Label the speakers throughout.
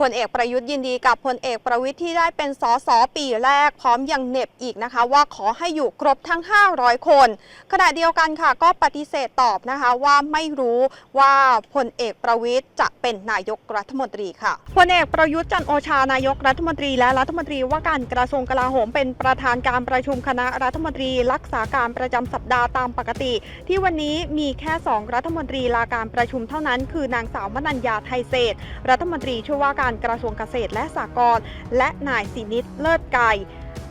Speaker 1: พลเอกประยุทธ์ยินดีกับพลเอกประวิทย์ที่ได้เป็นสสปีแรกพร้อมยังเน็บอีกนะคะ ว่าขอให้อยู่ครบทั้ง 500 คน ขณะเดียวกันค่ะ ก็ปฏิเสธตอบนะคะว่าไม่รู้ว่าพลเอกประวิทย์จะเป็นนายกรัฐมนตรีค่ะพลเอกประยุทธ์จันโอชานายกรัฐมนตรี และรัฐมนตรีว่าการกระทรวงกลาโหมเป็นประธานการประชุมคณะรัฐมนตรี รักษาการประจำสัปดาห์ตามปกติ ที่วันนี้มีแค่ 2 รัฐมนตรีลาการประชุมเท่านั้น คือนางสาวมนัญญาไทยเศรษฐรัฐมนตรีช่วยว่าการการะทรวงเกษตรและสหกรณ์และนายสินิตเลิศไก่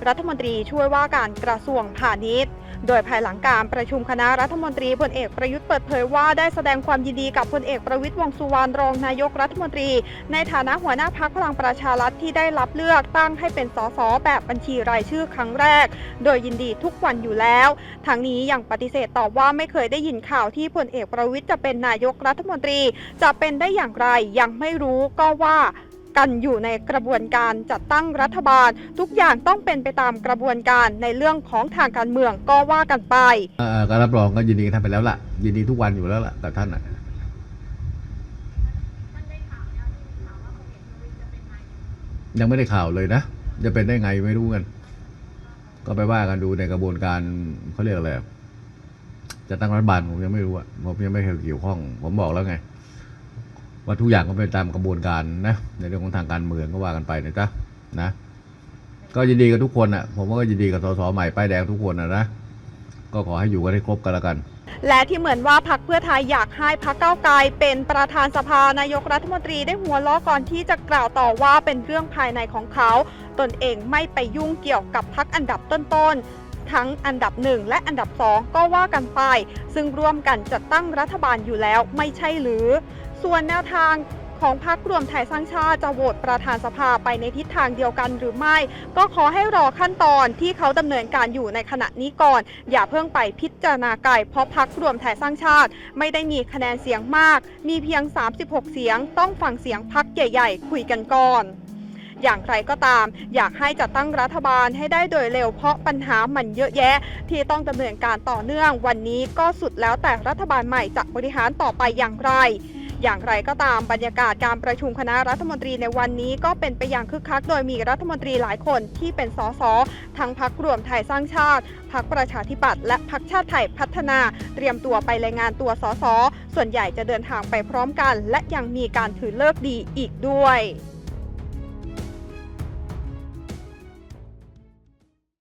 Speaker 1: รัฐมนตรีช่วยว่าการกระทรวงพาณิชย์ โดยภายหลังการประชุมคณะรัฐมนตรีพลเอกประยุทธ์เปิดเผยว่าได้แสดงความยินดีกับพลเอกประวิทย์วงสุวรรณรองนายกรัฐมนตรี ในฐานะหัวหน้าพักพลังประชารัฐที่ได้รับเลือกตั้งให้เป็นสสแบบบัญชีรายชื่อครั้งแรก โดยยินดีทุกวันอยู่แล้วทางนี้ยังปฏิเสธตอบว่าไม่เคยได้ยินข่าวที่พลเอกประวิทย์จะเป็นนายกรัฐมนตรี จะเป็นได้อย่างไรยังไม่รู้ก็ว่า กันอยู่ในกระบวนการจัดตั้งรัฐบาล ทุกอย่างต้องเป็นไปตามกระบวนการในเรื่องของทางการเมืองก็ว่ากันไป
Speaker 2: การรับรองก็ยินดีกับท่านไปแล้วล่ะ ยินดีทุกวันอยู่แล้วล่ะกับท่านอะยังไม่ได้ข่าวเลยนะ จะเป็นได้ไงไม่รู้กัน ก็ไปว่ากันดูในกระบวนการเขาเรียกอะไรจะตั้งรัฐบาลผมยังไม่รู้อะผมยังไม่เคยเกี่ยวข้อง ผมบอกแล้วไง ว่าทุกอย่างก็เป็นตามกระบวนการนะในเรื่องของทางการเมืองก็ว่ากันไปนะจ๊ะนะ ก็ยินดีกับทุกคนอะผมว่าก็ยินดีกับสสใหม่ป้ายแดงทุกคนอะนะก็ขอให้อยู่กันให้ครบกันล้วกัน
Speaker 1: และที่เหมือนว่าพักเพื่อไทยอยากให้พักเก้าไกลเป็นประธานสภานายกรัฐมนตรีได้หัวล้อก่อนที่จะกล่าวต่อว่าเป็นเรื่องภายในของเขา ตนเองไม่ไปยุ่งเกี่ยวกับพักอันดับต้นๆ ทั้งอันดับหนึ่งและอันดับสองก็ว่ากันไป ซึ่งร่วมกันจัดตั้งรัฐบาลอยู่แล้วไม่ใช่หรือ ส่วนแนวทางของพรรครวมไทยสร้างชาติจะโหวตประธานสภาไปในทิศทางเดียวกันหรือไม่ ก็ขอให้รอขั้นตอนที่เขาดำเนินการอยู่ในขณะนี้ก่อน อย่าเพิ่งไปพิจารณาไกลเพราะพักรวมไทยสร้างชาติ ไม่ได้มีคะแนนเสียงมาก มีเพียง 36 เสียง ต้องฟังเสียงพักใหญ่ ๆ คุยกันก่อน อย่างไรก็ตาม อยากให้จัดตั้งรัฐบาลให้ได้โดยเร็วเพราะปัญหามันเยอะแยะ ที่ต้องดำเนินการต่อเนื่อง วันนี้ก็สุดแล้วแต่รัฐบาลใหม่จะบริหารต่อไปอย่างไรอย่างไรก็ตามบรรยากาศการประชุมคณะรัฐมนตรีในวันนี้ก็เป็นไปอย่างคึกคัก โดยมีรัฐมนตรีหลายคนที่เป็นสสทั้งพักรวมไทยสร้างชาติ พักประชาธิปัตย์และพักชาติไทยพัฒนา เตรียมตัวไปรายงานตัวสสส่วนใหญ่จะเดินทางไปพร้อมกัน และยังมีการถือเลิกดีอีกด้วย